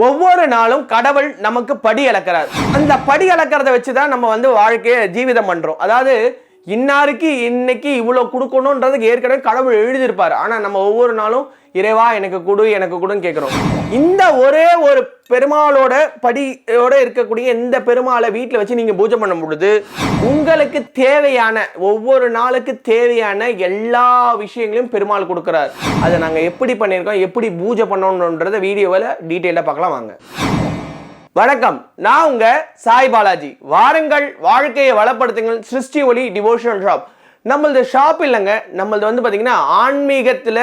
ஒவ்வொரு நாளும் கடவுள் நமக்கு படி இழக்கிறார் அந்த படி இழக்கிறத வச்சு தான் நம்ம வந்து வாழ்க்கையை ஜீவிதம் பண்ணுறோம் அதாவது இன்னாருக்கு இன்னைக்கு இவ்வளோ கொடுக்கணுன்றதுக்கு ஏற்கனவே கடவுள் எழுதியிருப்பார். ஆனால் நம்ம ஒவ்வொரு நாளும் இறைவா எனக்கு கொடு எனக்கு கொடுன்னு கேட்குறோம் இந்த ஒரே ஒரு பெருமாளோட படியோட இருக்கக்கூடிய இந்த பெருமாளை வீட்டில் வச்சு நீங்கள் பூஜை பண்ண பொழுது உங்களுக்கு தேவையான ஒவ்வொரு நாளுக்கு தேவையான எல்லா விஷயங்களையும் பெருமாள் கொடுக்குறாரு. அதை நாங்கள் எப்படி பண்ணியிருக்கோம் எப்படி பூஜை பண்ணணுன்றத வீடியோவில் டீட்டெயிலாக பார்க்கலாம் வாங்க. வணக்கம். நான் உங்க சாய் பாலாஜி. வாருங்கள் வாழ்க்கையை வளப்படுத்துங்கள். சிருஷ்டி ஒளி டிவோஷனல் ஷாப் நம்மளது ஷாப் இல்லைங்க. நம்மளது வந்து பார்த்தீங்கன்னா ஆன்மீகத்தில்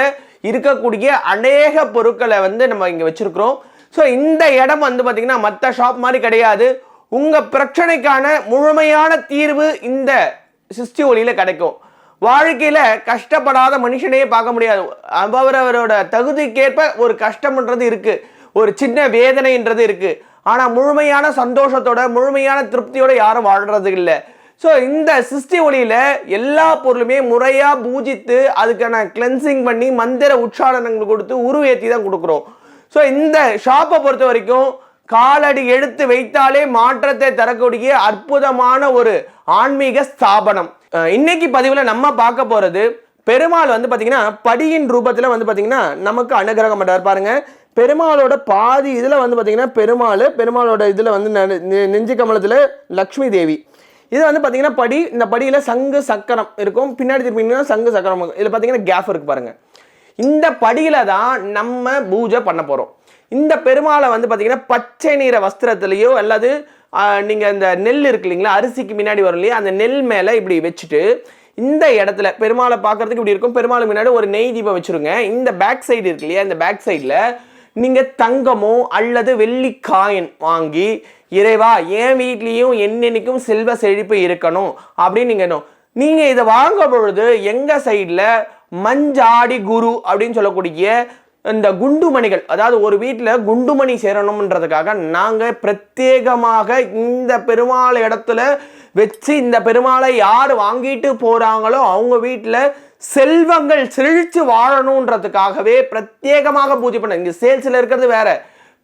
இருக்கக்கூடிய அநேக பொருட்களை வந்து நம்ம இங்கே வச்சுருக்குறோம். ஸோ இந்த இடம் வந்து பார்த்தீங்கன்னா மற்ற ஷாப் மாதிரி கிடையாது. உங்கள் பிரச்சனைக்கான முழுமையான தீர்வு இந்த சிருஷ்டி ஒளியில் கிடைக்கும். வாழ்க்கையில் கஷ்டப்படாத மனுஷனையே பார்க்க முடியாது. அவரவரோட தகுதிக்கேற்ப ஒரு கஷ்டம்ன்றது இருக்குது ஒரு சின்ன வேதனைன்றது இருக்குது ஆனால் முழுமையான சந்தோஷத்தோட முழுமையான திருப்தியோட யாரும் வாழ்றது இல்லை ஸோ இந்த சிருஷ்டி ஒளியில் எல்லா பொருளுமே முறையாக பூஜித்து அதுக்கான கிளென்சிங் பண்ணி மந்திர உச்சாரணங்கள் கொடுத்து உருவேற்றி தான் கொடுக்குறோம். ஸோ இந்த ஷாப்பை பொறுத்த வரைக்கும் காலடி எடுத்து வைத்தாலே மாற்றத்தை தரக்கூடிய அற்புதமான ஒரு ஆன்மீக ஸ்தாபனம். இன்னைக்கு பதிவில் நம்ம பார்க்க போகிறது பெருமாள் வந்து பார்த்தீங்கன்னா படியின் ரூபத்தில் வந்து பார்த்தீங்கன்னா நமக்கு அனுகிரகம் பண்ணுறாரு பாருங்கள் பெருமாளோட பாதி இதில் வந்து பார்த்திங்கன்னா பெருமாள் பெருமாளோட இதில் வந்து நெ- நெஞ்சு கமலத்தில் லக்ஷ்மி தேவி. இது வந்து பார்த்திங்கன்னா படி இந்த படியில் சங்கு சக்கரம் இருக்கும். பின்னாடி திருப்பிங்கன்னா சங்கு சக்கரம் இருக்கும். இதில் பார்த்தீங்கன்னா கேப் இருக்கு பாருங்கள் இந்த படியில் தான் நம்ம பூஜை பண்ண போகிறோம் இந்த பெருமாளை வந்து பார்த்திங்கன்னா பச்சை நிற வஸ்திரத்துலேயோ அல்லது நீங்கள் அந்த இந்த நெல் இருக்கு இல்லைங்களா அரிசிக்கு முன்னாடி வரும் இல்லையா அந்த நெல் மேலே இப்படி வச்சுட்டு இந்த இடத்துல பெருமாளை பார்க்கறதுக்கு இப்படி இருக்கும். பெருமாளுக்கு முன்னாடி ஒரு நெய் தீபம் வச்சுருங்க. இந்த பேக் சைடு இருக்கு இல்லையா இந்த பேக் சைடில் நீங்கள் தங்கமோ அல்லது வெள்ளி காயின் வாங்கி இறைவா என் வீட்லேயும் என்னென்னைக்கும் செல்வ செழிப்பு இருக்கணும் அப்படின்னு நீங்கள் நீங்கள் இதை வாங்க பொழுது எங்கள் சைடில் மஞ்சாடி குரு அப்படின்னு சொல்லக்கூடிய இந்த குண்டுமணிகள் அதாவது ஒரு வீட்டில் குண்டுமணி சேரணும்ன்றதுக்காக நாங்கள் பிரத்யேகமாக இந்த பெருமாள் இடத்துல வச்சு இந்த பெருமாளை யார் வாங்கிட்டு போகிறாங்களோ அவங்க வீட்டில் செல்வங்கள் செழிச்சு வாழணுன்றதுக்காகவே பிரத்யேகமாக பூஜை பண்ண இங்கே சேல்ஸில் இருக்கிறது வேற.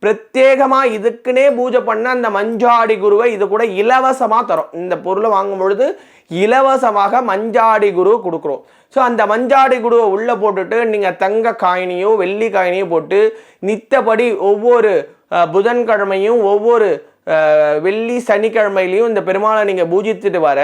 பிரத்யேகமாக இதுக்குன்னே பூஜை பண்ண அந்த மஞ்சாடி குருவை இது கூட இலவசமாக தரும். இந்த பொருளை வாங்கும் பொழுது இலவசமாக மஞ்சாடி குரு கொடுக்குறோம். ஸோ அந்த மஞ்சாடி குருவை உள்ளே போட்டுட்டு நீங்கள் தங்க காயினியோ வெள்ளி காயினியோ போட்டு நித்தபடி ஒவ்வொரு புதன்கிழமையும் ஒவ்வொரு வெள்ளி சனிக்கிழமையிலையும் இந்த பெருமாளை நீங்கள் பூஜித்துட்டு வர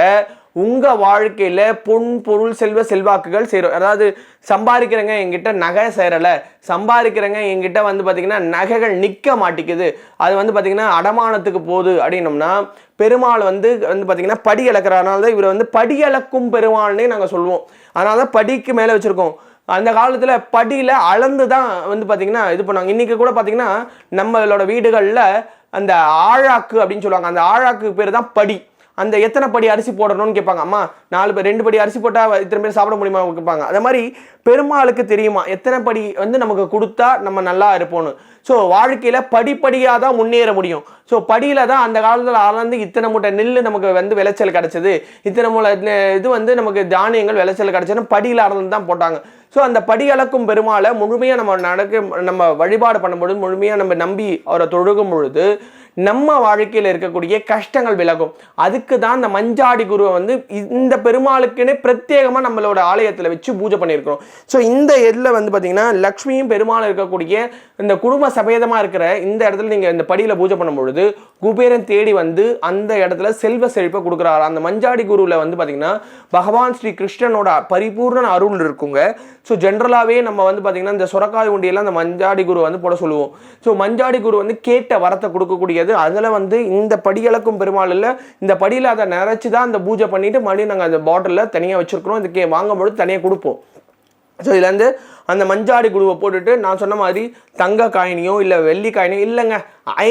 உங்கள் வாழ்க்கையில் பொன் பொருள் செல்வ செல்வாக்குகள் சேரும். அதாவது சம்பாதிக்கிறவங்க என்கிட்ட நகை சேரலை. சம்பாதிக்கிறவங்க என்கிட்ட வந்து பார்த்திங்கன்னா நகைகள் நிற்க மாட்டேங்குது. அது வந்து பார்த்திங்கன்னா அடமானத்துக்கு போகுது அப்படின்னோம்னா பெருமாள் வந்து வந்து பார்த்திங்கன்னா படி இழக்கிறனால தான் இவர் வந்து படி இழக்கும் பெருமாள்னே நாங்கள் சொல்லுவோம். அதனால தான் படிக்கு மேலே வச்சுருக்கோம். அந்த காலத்தில் படியில் அளந்து தான் வந்து பார்த்திங்கன்னா இது பண்ணாங்க இன்றைக்கி கூட பார்த்திங்கன்னா நம்மளோட வீடுகளில் அந்த ஆழாக்கு அப்படின்னு சொல்லுவாங்க. அந்த ஆழாக்கு பேர் தான் படி. அந்த எத்தனை படி அரிசி போடணும்னு கேட்பாங்க. அம்மா நாலு பேர் ரெண்டு படி அரிசி போட்டால் இத்தனை பேர் சாப்பிட முடியுமா கேட்பாங்க. அதே மாதிரி பெருமாளுக்கு தெரியுமா எத்தனை படி வந்து நமக்கு கொடுத்தா நம்ம நல்லா இருப்போம்னு. ஸோ வாழ்க்கையில் படிப்படியாக தான் முன்னேற முடியும். ஸோ படியில் தான் அந்த காலத்தில் அளந்து இத்தனை மூட்டை நெல் நமக்கு வந்து விளைச்சல் கிடச்சிது. இத்தனை மூளை இது வந்து நமக்கு தானியங்கள் விளைச்சல் கிடச்சதுன்னு படியில் அளந்து தான் போட்டாங்க. ஸோ அந்த படி அளக்கும் பெருமாளை முழுமையாக நம்ம நடக்க நம்ம வழிபாடு பண்ணும்பொழுது முழுமையாக நம்ம நம்பி அவரை தொழுகும் பொழுது நம்ம வாழ்க்கையில் இருக்கக்கூடிய கஷ்டங்கள் விலகும். அதுக்கு தான் இந்த மஞ்சாடி குருவை வந்து இந்த பெருமாளுக்குன்னு பிரத்யேகமாக நம்மளோட ஆலயத்தில் வச்சு பூஜை பண்ணியிருக்கிறோம். ஸோ இந்த இதில் வந்து பார்த்தீங்கன்னா லக்ஷ்மியும் பெருமாளும் இருக்கக்கூடிய இந்த குடும்ப சபேதமாக இருக்கிற இந்த இடத்துல நீங்கள் இந்த படியில் பூஜை பண்ணும் பொழுது குபேரன் தேடி வந்து அந்த இடத்துல செல்வ செழிப்பை கொடுக்குறாரு? அந்த மஞ்சாடி குருவில் வந்து பார்த்தீங்கன்னா பகவான் ஸ்ரீ கிருஷ்ணனோட பரிபூர்ண அருள் இருக்குங்க. ஸோ ஜென்ரலாகவே நம்ம வந்து பார்த்தீங்கன்னா இந்த சுரக்காய் உண்டியெல்லாம் அந்த மஞ்சாடி குரு வந்து போட சொல்லுவோம். ஸோ மஞ்சாடி குரு வந்து கேட்ட வரத்தை கொடுக்கக்கூடியது அதில் வந்து இந்த படிகளுக்கும் பெருமாள் இல்லை இந்த படியில் அதை நிறச்சி தான் அந்த பூஜை பண்ணிட்டு மறுபடியும் நாங்கள் அந்த பாட்டிலில் தனியாக வச்சுருக்கிறோம். இதுக்கே வாங்கும்பொழுது தனியாக கொடுப்போம். ஸோ இதுலேருந்து அந்த மஞ்சாடி குழுவை போட்டுட்டு நான் சொன்ன மாதிரி தங்க காயினியோ இல்லை வெள்ளி காயினியோ இல்லைங்க.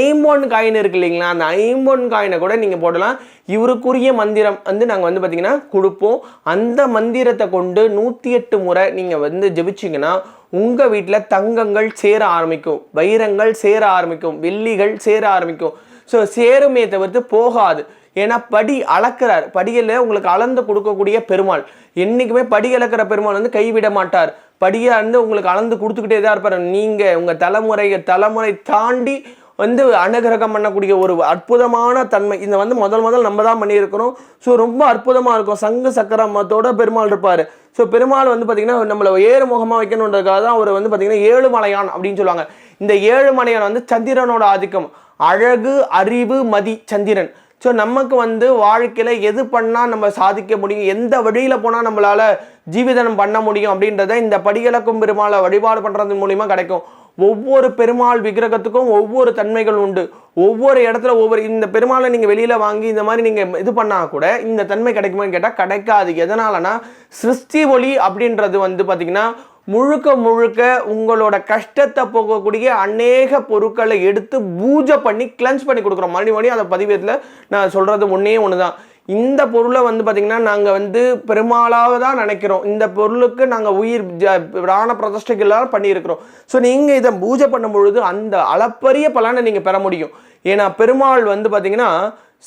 ஐம்பொன் காயின் இருக்கு இல்லைங்களா? அந்த ஐம்பொன் காயினை கூட நீங்கள் போடலாம். இவருக்குரிய மந்திரம் வந்து நாங்கள் வந்து பார்த்திங்கன்னா கொடுப்போம். அந்த மந்திரத்தை கொண்டு நூற்றி எட்டு முறை நீங்கள் வந்து ஜெபிச்சிங்கன்னா உங்கள் வீட்டில் தங்கங்கள் சேர ஆரம்பிக்கும். வைரங்கள் சேர ஆரம்பிக்கும். வெள்ளிகள் சேர ஆரம்பிக்கும். ஸோ சேருமே தவிர்த்து போகாது. ஏன்னா படி அளக்கிறார். படியில் உங்களுக்கு அளந்து கொடுக்கக்கூடிய பெருமாள். என்றைக்குமே படி அளக்கிற பெருமாள் வந்து கைவிட மாட்டார். படியை வந்து உங்களுக்கு அளந்து கொடுத்துக்கிட்டே தான் இருப்பார். நீங்கள் உங்கள் தலைமுறை தலைமுறை தாண்டி வந்து அனுகிரகம் பண்ணக்கூடிய ஒரு அற்புதமான தன்மை. இதை வந்து முதல் முதல் நம்ம தான் பண்ணியிருக்கிறோம். ஸோ ரொம்ப அற்புதமாக இருக்கும். சங்கு சக்கரமத்தோட பெருமாள் இருப்பார். ஸோ பெருமாள் வந்து பார்த்திங்கன்னா நம்மளை ஏறு முகமாக வைக்கணுன்றதுக்காக தான் அவர் வந்து பார்த்திங்கன்னா ஏழு மலையான் அப்படின்னு சொல்லுவாங்க. இந்த ஏழு மலையான் வந்து சந்திரனோட ஆதிக்கம். அழகு அறிவு மதி சந்திரன். ஸோ நமக்கு வந்து வாழ்க்கையில் எது பண்ணால் நம்ம சாதிக்க முடியும்? எந்த வழியில் போனால் நம்மளால் ஜீவிதனம் பண்ண முடியும் அப்படின்றத இந்த படிகளக்கும் பெருமாளை வழிபாடு பண்ணுறது மூலிமா கிடைக்கும். ஒவ்வொரு பெருமாள் விக்கிரகத்துக்கும் ஒவ்வொரு தன்மைகள் உண்டு. ஒவ்வொரு இடத்துல ஒவ்வொரு இந்த பெருமாளை நீங்கள் வெளியில் வாங்கி இந்த மாதிரி நீங்கள் இது பண்ணால் கூட இந்த தன்மை கிடைக்குமான்னு கேட்டால் கிடைக்காது. எதனாலனா சிருஷ்டி ஒளி அப்படின்றது வந்து பார்த்திங்கன்னா முழுக்க முழுக்க உங்களோட கஷ்டத்தை போகக்கூடிய அநேக பொருட்களை எடுத்து பூஜை பண்ணி கிளன்ஸ் பண்ணி கொடுக்குறோம். மறுபடியும் மறுபடியும் அந்த பதிவேத்தில் நான் சொல்கிறது ஒன்றே ஒன்று தான் இந்த பொருளை வந்து பார்த்திங்கன்னா நாங்கள் வந்து பெருமாளாக தான் நினைக்கிறோம். இந்த பொருளுக்கு நாங்கள் உயிர் ஜ- பிராண பிரதிஷ்டைகளால் பண்ணியிருக்கிறோம். ஸோ நீங்கள் இதை பூஜை பண்ணும் பொழுது அந்த அளப்பரிய பலனை நீங்கள் பெற முடியும். ஏன்னா பெருமாள் வந்து பார்த்திங்கன்னா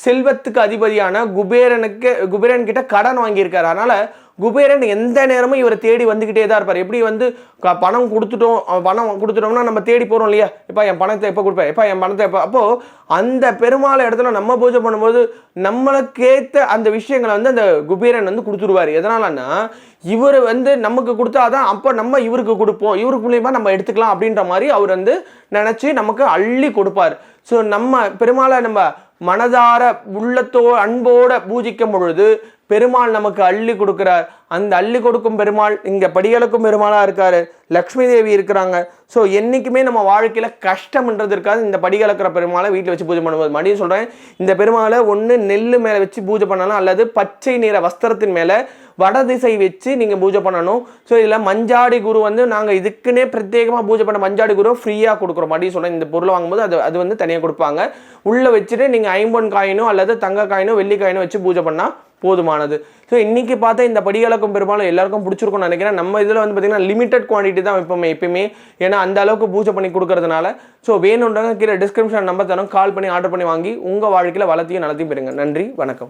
செல்வத்துக்கு அதிபதியான குபேரனுக்கு குபேரன் கிட்ட கடன் வாங்கியிருக்காரு. அதனால் குபேரன் எந்த நேரமும் இவரை தேடி வந்துக்கிட்டே தான் இருப்பார். எப்படி வந்து க- பணம் கொடுத்துட்டோம் பணம் கொடுத்துட்டோம்னா நம்ம தேடி போகிறோம் இல்லையா? இப்போ என் பணத்தை எப்போ கொடுப்பேன் எப்போ என் பணத்தை எப்போ? அப்போது அந்த பெருமாள் இடத்துல நம்ம பூஜை பண்ணும்போது நம்மளுக்கேற்ற அந்த விஷயங்களை வந்து அந்த குபேரன் வந்து கொடுத்துருவார். எதனாலன்னா இவர் வந்து நமக்கு கொடுத்தாதான் அப்போ நம்ம இவருக்கு கொடுப்போம். இவருக்கு மூலியமாக நம்ம எடுத்துக்கலாம் அப்படின்ற மாதிரி அவர் வந்து நினச்சி நமக்கு அள்ளி கொடுப்பார். ஸோ நம்ம பெருமாளை நம்ம மனதார உள்ளத்தோ அன்போட பூஜிக்கும் பொழுது பெருமாள் நமக்கு அள்ளி கொடுக்குறார். அந்த அள்ளி கொடுக்கும் பெருமாள் இங்கே படிகளுக்கும் பெருமாளாக இருக்கார். லக்ஷ்மி தேவி இருக்கிறாங்க. ஸோ என்றைக்குமே நம்ம வாழ்க்கையில் கஷ்டம்ன்றது இருக்காது இந்த படிகளக்கிற பெருமாளை வீட்டில் வச்சு பூஜை பண்ணும்போது. மறுபடியும் சொல்கிறேன் இந்த பெருமாளை ஒன்று நெல் மேலே வச்சு பூஜை பண்ணலாம் அல்லது பச்சை நிற வஸ்திரத்தின் மேலே வடதிசை வச்சு நீங்கள் பூஜை பண்ணணும். ஸோ இதில் மஞ்சாடி குரு வந்து நாங்கள் இதுக்குன்னே பிரத்யேகமாக பூஜை பண்ண மஞ்சாடி குரு ஃப்ரீயாக கொடுக்குறோம். அப்படின்னு சொல்கிறேன் இந்த பொருளை வாங்கும்போது அது அது வந்து தனியாக கொடுப்பாங்க. உள்ளே வச்சுட்டு நீங்கள் ஐம்பொன் காயினோ அல்லது தங்க காயினோ வெள்ளி காயினோ வச்சு பூஜை பண்ணால் போதுமானது. ஸோ இன்றைக்கி பார்த்தா இந்த படிகளுக்கும் பெரும்பாலும் எல்லாருக்கும் பிடிச்சிருக்கும்னு நினைக்கிறேன். நம்ம இதில் வந்து பார்த்தீங்கன்னா லிமிட்டட் குவான்டிட்டி தான் வைப்போமே எப்பயுமே. ஏன்னா அந்த அளவுக்கு பூஜை பண்ணி கொடுக்கறதுனால. ஸோ வேணுன்றவங்க கீழே டிஸ்கிரிப்ஷன் நம்பர் தரோம் கால் பண்ணி ஆர்டர் பண்ணி வாங்கி உங்கள் வாழ்க்கையில் வளர்த்தியும் நல்லத்தையும் பெறுங்க. நன்றி வணக்கம்.